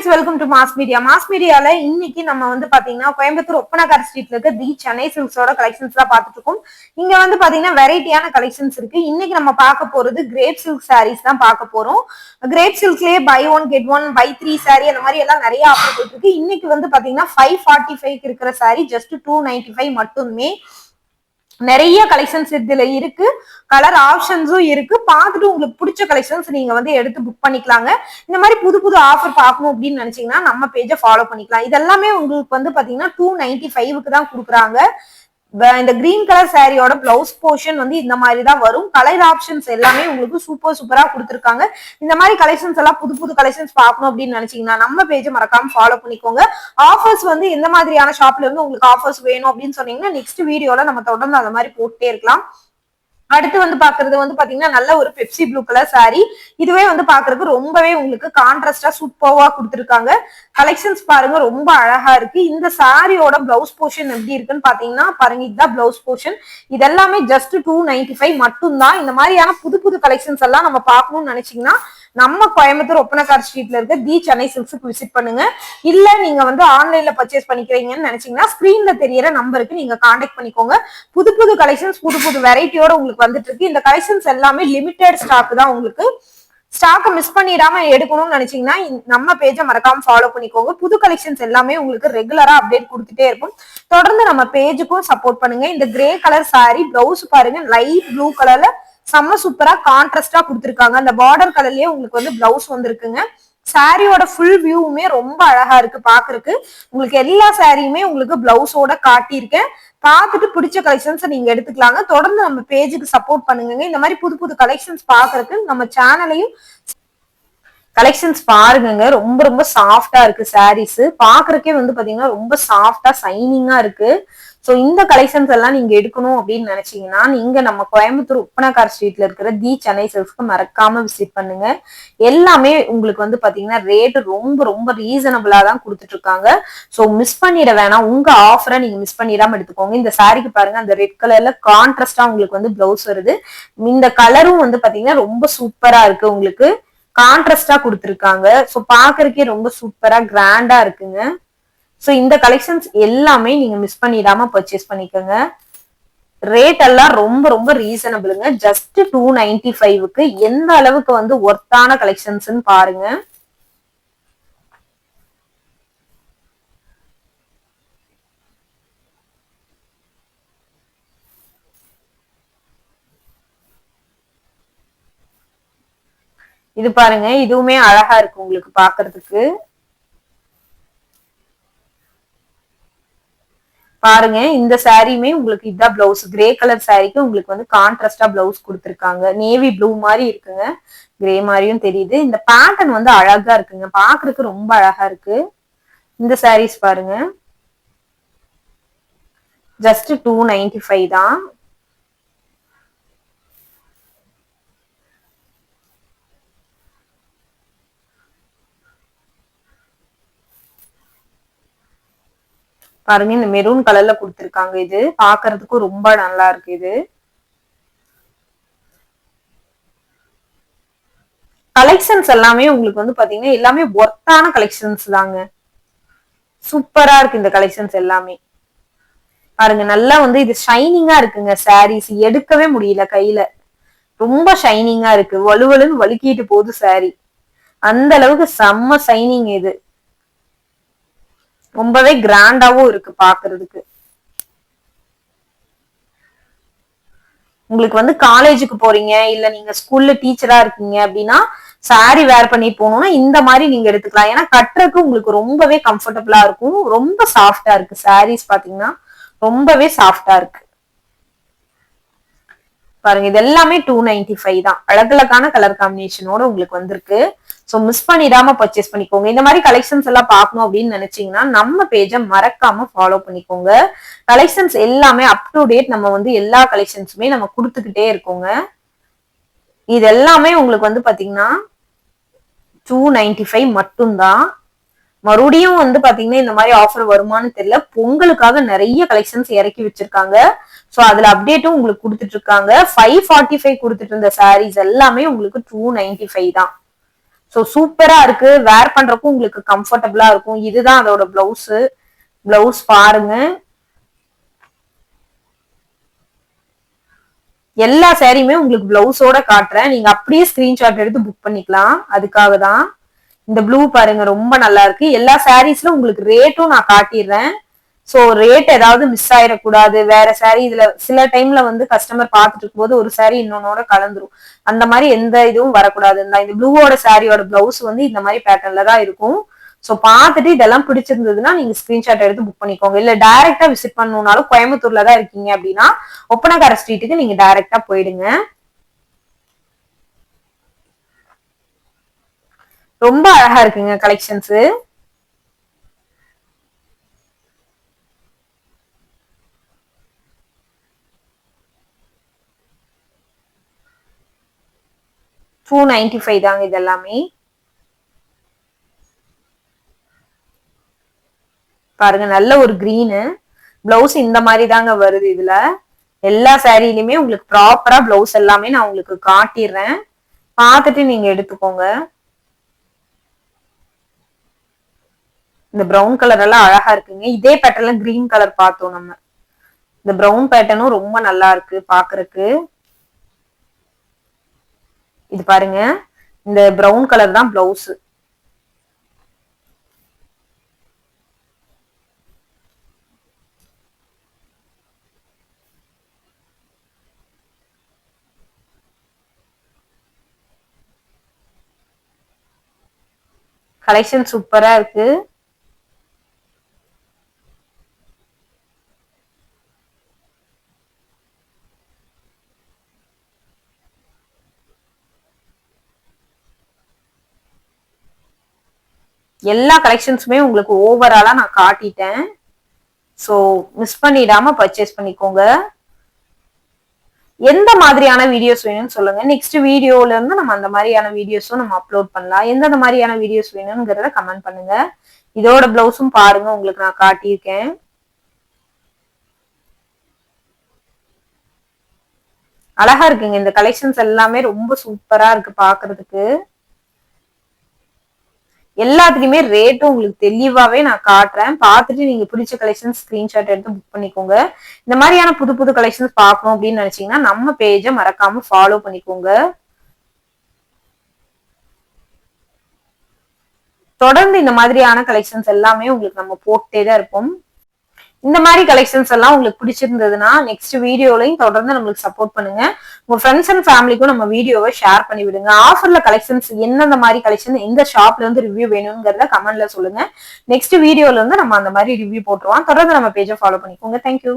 Friends welcome to mass media mass மீடியால இன்னைக்கு நம்ம வந்து பாத்தீங்கன்னா கோயம்புத்தூர் ஒப்பனக்கார் ஸ்ட்ரீட்ல இருக்க தி சென்னை சில்க்ஸோட கலெக்ஷன்ஸ் தான் பாத்துட்டு இருக்கோம். இங்க வந்து பாத்தீங்கன்னா வெரைட்டியான கலெக்ஷன்ஸ் இருக்கு. இன்னைக்கு நம்ம பார்க்க போறது கிரேப் சில்க் சாரீஸ் தான் பார்க்க போறோம். Crepe சில்க்லயே buy one get one buy three sari அந்த மாதிரி எல்லாம் நிறைய ஆஃபர் போயிட்டு இருக்கு. இன்னைக்கு வந்து பாத்தீங்கன்னா ஃபைவ் ஃபார்ட்டி ஃபைவ் இருக்கிற sari just two ninety five மட்டுமே. நிறைய கலெக்ஷன்ஸ் இதுல இருக்கு. கலர் ஆப்ஷன்ஸும் இருக்கு. பார்த்துட்டு உங்களுக்கு பிடிச்ச கலெக்ஷன்ஸ் நீங்க வந்து எடுத்து புக் பண்ணிக்கலாங்க. இந்த மாதிரி புது புது ஆஃபர் பார்க்கணும் அப்படின்னு நினைச்சீங்கன்னா நம்ம பேஜை ஃபாலோ பண்ணிக்கலாம். இதெல்லாமே உங்களுக்கு வந்து பாத்தீங்கன்னா டூ நைன்டி ஃபைவ்க்கு தான் கொடுக்குறாங்க. இந்த கிரீன் கலர் சாரியோட பிளவுஸ் போர்ஷன் வந்து இந்த மாதிரி தான் வரும். கலர் ஆப்ஷன்ஸ் எல்லாமே உங்களுக்கு சூப்பர் சூப்பரா கொடுத்துருக்காங்க. இந்த மாதிரி கலெக்ஷன்ஸ் எல்லாம் புது புது கலெக்ஷன்ஸ் பார்க்கணும் அப்படின்னு நினைச்சீங்கன்னா நம்ம பேஜை மறக்காம ஃபாலோ பண்ணிக்கோங்க. ஆஃபர்ஸ் வந்து எந்த மாதிரியான ஷாப்ல இருந்து உங்களுக்கு ஆஃபர்ஸ் வேணும் அப்படின்னு சொன்னீங்கன்னா நெக்ஸ்ட் வீடியோல நம்ம தொடர்ந்து அந்த மாதிரி போட்டே இருக்கலாம். அடுத்து வந்து பாக்குறது வந்து பாத்தீங்கன்னா நல்ல ஒரு பெப்சி ப்ளூ கலர் சாரி இதுவே வந்து பாக்குறதுக்கு ரொம்பவே உங்களுக்கு கான்ட்ராஸ்டா சூப்பர்வா கொடுத்துருக்காங்க. கலெக்ஷன்ஸ் பாருங்க ரொம்ப அழகா இருக்கு. இந்த சாரியோட பிளவுஸ் போர்ஷன் எப்படி இருக்குன்னு பாத்தீங்கன்னா பாருங்க இதுதான் பிளவுஸ் போர்ஷன் இதெல்லாமே ஜஸ்ட் டூ நைன்டி ஃபைவ் மட்டும்தான். இந்த மாதிரியான புது புது கலெக்ஷன்ஸ் எல்லாம் நம்ம பார்க்கணும்னு நினைச்சீங்கன்னா நம்ம கோயம்புத்தூர் ஒப்பனக்கார் ஸ்ட்ரீட்ல இருக்க தி சென்னை சில்க்ஸுக்கு விசிட் பண்ணுங்க. இல்ல நீங்க வந்து ஆன்லைன்ல பர்ச்சேஸ் பண்ணிக்கிறீங்கன்னு நினைச்சீங்கன்னா ஸ்கிரீன்ல தெரியற நம்பருக்கு நீங்க காண்டாக்ட் பண்ணிக்கோங்க. புது புது கலெக்ஷன்ஸ் புது புது வெரைட்டியோட உங்களுக்கு வந்துட்டு இருக்கு. இந்த கலெக்ஷன்ஸ் எல்லாமே லிமிடெட் ஸ்டாக் தான் உங்களுக்கு. ஸ்டாக்கை மிஸ் பண்ணிடாம எடுக்கணும்னு நினைச்சீங்கன்னா நம்ம பேஜை மறக்காம ஃபாலோ பண்ணிக்கோங்க. புது கலெக்ஷன்ஸ் எல்லாமே உங்களுக்கு ரெகுலரா அப்டேட் கொடுத்துட்டே இருக்கும். தொடர்ந்து நம்ம பேஜுக்கும் சப்போர்ட் பண்ணுங்க. இந்த கிரே கலர் சாரி பிளவுஸ் பாருங்க லைட் ப்ளூ கலர்ல செம்ம சூப்பரா கான்ட்ராஸ்டா கொடுத்துருக்காங்க. அந்த பார்டர் கலர்லயே உங்களுக்கு வந்து பிளவுஸ் வந்திருக்குங்க. சாரியோட ஃபுல் வியூவுமே ரொம்ப அழகா இருக்கு பாக்குறதுக்கு. உங்களுக்கு எல்லா சாரியுமே உங்களுக்கு பிளவுஸோட காட்டியிருக்கேன். பார்த்துட்டு பிடிச்ச கலெக்ஷன்ஸ் நீங்க எடுத்துக்கலாங்க. தொடர்ந்து நம்ம பேஜுக்கு சப்போர்ட் பண்ணுங்க இந்த மாதிரி புது புது கலெக்ஷன்ஸ் பாக்குறதுக்கு நம்ம சேனலையும் கலெக்ஷன்ஸ் பாருங்க ரொம்ப ரொம்ப சாஃப்டா இருக்கு சாரீஸ் பாக்குறக்கே வந்து பாத்தீங்கன்னா ரொம்ப சாஃப்டா சைனிங்கா இருக்கு. ஸோ இந்த கலெக்ஷன்ஸ் எல்லாம் நீங்க எடுக்கணும் அப்படின்னு நினைச்சீங்கன்னா நீங்க நம்ம கோயம்புத்தூர் உப்பனக்கார் ஸ்ட்ரீட்ல இருக்கிற தி சென்னை சில்க்ஸ்க்கு மறக்காம விசிட் பண்ணுங்க. எல்லாமே உங்களுக்கு வந்து பாத்தீங்கன்னா ரேட்டு ரொம்ப ரொம்ப ரீசனபிளா தான் கொடுத்துட்டு இருக்காங்க. ஸோ மிஸ் பண்ணிட வேணாம். உங்க ஆஃபரை நீங்க மிஸ் பண்ணிடாம எடுத்துக்கோங்க. இந்த சாரிக்கு பாருங்க அந்த ரெட் கலர்ல கான்ட்ராஸ்டா உங்களுக்கு வந்து பிளவுஸ் வருது. இந்த கலரும் வந்து பாத்தீங்கன்னா ரொம்ப சூப்பரா இருக்கு உங்களுக்கு. கான்ட்ராஸ்டா கொடுத்துருக்காங்க. ஸோ பாக்குறதுக்கே ரொம்ப சூப்பரா கிராண்டா இருக்குங்க. ஸோ இந்த கலெக்ஷன்ஸ் எல்லாமே நீங்க மிஸ் பண்ணிடாம பர்ச்சேஸ் பண்ணிக்கோங்க. ரேட் எல்லாம் ரொம்ப ரொம்ப ரீசனபிளுங்க ஜஸ்ட் டூ நைன்டி ஃபைவுக்கு எந்த அளவுக்கு வந்து ஒர்த்தான கலெக்ஷன்ஸ்னு பாருங்க. இது பாருங்க இதுவுமே அழகா இருக்கு உங்களுக்கு பாக்குறதுக்கு. பாருங்க இந்த சாரியுமே உங்களுக்கு இதான் பிளவுஸ் கிரே கலர் சாரிக்கு உங்களுக்கு வந்து கான்ட்ராஸ்டா பிளவுஸ் கொடுத்துருக்காங்க. நேவி ப்ளூ மாதிரி இருக்குங்க. கிரே மாதிரியும் தெரியுது. இந்த பேட்டர்ன் வந்து அழகா இருக்குங்க. பாக்குறதுக்கு ரொம்ப அழகா இருக்கு. இந்த சாரீஸ் பாருங்க. ஜஸ்ட் டூ நைன்டி ஃபைவ் தான். பாருங்க இந்த மெரூன் கலர்ல கொடுத்துருக்காங்க இது. பாக்குறதுக்கும் ரொம்ப நல்லா இருக்கு இது. கலெக்ஷன்ஸ் எல்லாமே உங்களுக்கு வந்து பாத்தீங்கன்னா எல்லாமே ஒர்த்தான கலெக்ஷன்ஸ் தாங்க. சூப்பரா இருக்கு இந்த கலெக்ஷன்ஸ் எல்லாமே. பாருங்க நல்லா வந்து இது ஷைனிங்கா இருக்குங்க சாரீஸ் எடுக்கவே முடியல கையில. ரொம்ப ஷைனிங்கா இருக்கு. வலுவலுன்னு வலுக்கிட்டு போகுது சாரி அந்த அளவுக்கு செம்ம ஷைனிங் இது. ரொம்பவே கிராண்டாவும் இருக்கு பாக்குறதுக்கு. உங்களுக்கு வந்து காலேஜுக்கு போறீங்க இல்ல நீங்க ஸ்கூல்ல டீச்சரா இருக்கீங்க அப்படின்னா சாரி வேர் பண்ணி போகணும்னா இந்த மாதிரி நீங்க எடுத்துக்கலாம். ஏன்னா கட்டுறதுக்கு உங்களுக்கு ரொம்பவே கம்ஃபர்டபுளா இருக்கும். ரொம்ப சாஃப்டா இருக்கு. சாரீஸ் பாத்தீங்கன்னா ரொம்பவே சாஃப்டா இருக்கு. பாருங்க இது எல்லாமே டூ நைன்டி ஃபைவ் தான். அழகழகான கலர் காம்பினேஷனோட உங்களுக்கு வந்திருக்கு. ஸோ மிஸ் பண்ணிடாம பர்ச்சேஸ் பண்ணிக்கோங்க. இந்த மாதிரி கலெக்ஷன்ஸ் எல்லாம் பார்க்கணும் அப்படின்னு நினைச்சீங்கன்னா நம்ம பேஜை மறக்காம ஃபாலோ பண்ணிக்கோங்க. கலெக்ஷன்ஸ் எல்லாமே அப் டு டேட் நம்ம வந்து எல்லா கலெக்ஷன்ஸுமே நம்ம கொடுத்துக்கிட்டே இருக்கோங்க. இது எல்லாமே உங்களுக்கு வந்து பாத்தீங்கன்னா டூ நைன்டி ஃபைவ் மட்டும்தான். மறுபடியும் வந்து பாத்தீங்கன்னா இந்த மாதிரி ஆஃபர் வருமான்னு தெரியல. பொங்கலுக்காக நிறைய கலெக்ஷன்ஸ் இறக்கி வச்சிருக்காங்க. ஸோ அதுல அப்டேட்டும் உங்களுக்கு கொடுத்துட்டு இருக்காங்க. ஃபைவ் ஃபார்ட்டி ஃபைவ் கொடுத்துட்டு இருந்த சாரீஸ் எல்லாமே உங்களுக்கு டூ நைன்டி ஃபைவ் தான். ஸோ சூப்பரா இருக்கு. வேர் பண்றப்போ உங்களுக்கு கம்ஃபர்டபுளா இருக்கும். இதுதான் அதோட பிளவுஸ் பிளவுஸ் பாருங்க. எல்லா சாரியுமே உங்களுக்கு பிளவுஸோட காட்டுறேன். நீங்க அப்படியே ஸ்கிரீன்ஷாட் எடுத்து புக் பண்ணிக்கலாம். அதுக்காக தான். இந்த ப்ளூ பாருங்க ரொம்ப நல்லா இருக்கு. எல்லா சாரீஸ்ல உங்களுக்கு ரேட்டும் நான் காட்டிடுறேன். ஸோ ரேட் ஏதாவது மிஸ் ஆயிடக்கூடாது. வேற சாரீ இதுல சில டைம்ல வந்து கஸ்டமர் பார்த்துட்டு இருக்கும்போது ஒரு சாரீ இன்னொன்னோட கலந்துரும். அந்த மாதிரி எந்த இதுவும் வரக்கூடாது. இந்த ப்ளூவோட சாரியோட பிளவுஸ் வந்து இந்த மாதிரி பேட்டர்ன்ல தான் இருக்கும். ஸோ பார்த்துட்டு இதெல்லாம் பிடிச்சிருந்ததுன்னா நீங்க ஸ்கிரீன்ஷாட் எடுத்து புக் பண்ணிக்கோங்க. இல்ல டைரக்டா விசிட் பண்ணணும்னாலும் கோயம்புத்தூர்ல தான் இருக்கீங்க அப்படின்னா ஒப்பனக்கார ஸ்ட்ரீட்டுக்கு நீங்க டைரக்டா போயிடுங்க. ரொம்ப அழகா இருக்குங்க கலெக்ஷன்ஸ் டூ நைன்டி ஃபைவ் தாங்க இது எல்லாமே பாருங்க நல்ல ஒரு கிரீனு பிளவுஸ் இந்த மாதிரி தாங்க வருது இதுல. எல்லா சாரிலையுமே உங்களுக்கு ப்ராப்பரா பிளவுஸ் எல்லாமே நான் உங்களுக்கு காட்டிடுறேன். பார்த்துட்டு நீங்க எடுத்துக்கோங்க. இந்த ப்ரௌன் கலர் எல்லாம் அழகா இருக்குங்க. இதே பேட்டர்ல கிரீன் கலர் பார்த்தோம் நம்ம. இந்த ப்ரௌன் பேட்டர்னும் ரொம்ப நல்லா இருக்கு பாக்குறதுக்கு இது பாருங்க. இந்த ப்ரௌன் கலர் தான் பிளவுஸ் கலெக்ஷன் சூப்பரா இருக்கு. எல்லா கலெக்ஷன்ஸுமே உங்களுக்கு ஓவராலாக நான் காட்டிட்டேன். ஸோ மிஸ் பண்ணிடாம பர்ச்சேஸ் பண்ணிக்கோங்க. எந்த மாதிரியான வீடியோஸ் வேணும்னு சொல்லுங்க. நெக்ஸ்ட் வீடியோல இருந்து நம்ம அந்த மாதிரியான வீடியோஸும் நம்ம அப்லோட் பண்ணலாம். எந்தெந்த மாதிரியான வீடியோஸ் வேணுங்கிறத கமெண்ட் பண்ணுங்க. இதோட பிளவுஸும் பாருங்க. உங்களுக்கு நான் காட்டியிருக்கேன். அழகா இருக்குங்க. இந்த கலெக்ஷன்ஸ் எல்லாமே ரொம்ப சூப்பரா இருக்கு பாக்குறதுக்கு. எல்லாத்துலயுமே ரேட்டும் உங்களுக்கு தெளிவாவே நான் காட்டுறேன். பார்த்துட்டு நீங்க பிடிச்ச கலெக்ஷன் ஸ்கிரீன்ஷாட் எடுத்து புக் பண்ணிக்கோங்க. இந்த மாதிரியான புது புது கலெக்ஷன்ஸ் பார்க்கணும் அப்படின்னு நினைச்சீங்கன்னா நம்ம பேஜை மறக்காம ஃபாலோ பண்ணிக்கோங்க. தொடர்ந்து இந்த மாதிரியான கலெக்ஷன்ஸ் எல்லாமே உங்களுக்கு நம்ம போட்டே தான் இருப்போம். இந்த மாதிரி கலெக்ஷன்ஸ் எல்லாம் உங்களுக்கு பிடிச்சிருந்ததுன்னா நெக்ஸ்ட் வீடியோலையும் தொடர்ந்து நம்மளுக்கு சப்போர்ட் பண்ணுங்க. உங்க ஃப்ரெண்ட்ஸ் அண்ட் ஃபேமிலிக்கும் நம்ம வீடியோவை ஷேர் பண்ணி விடுங்க. ஆஃபர்ல கலெக்ஷன்ஸ் எந்தெந்த மாதிரி கலெக்ஷன் எந்த ஷாப்ல இருந்து ரிவ்யூ வேணுங்கிறத கமெண்ட்ல சொல்லுங்க. நெக்ஸ்ட் வீடியோல இருந்து நம்ம அந்த மாதிரி ரிவ்யூ போட்டுருவோம். தொடர்ந்து நம்ம பேஜை ஃபாலோ பண்ணிக்கோங்க. தேங்க்யூ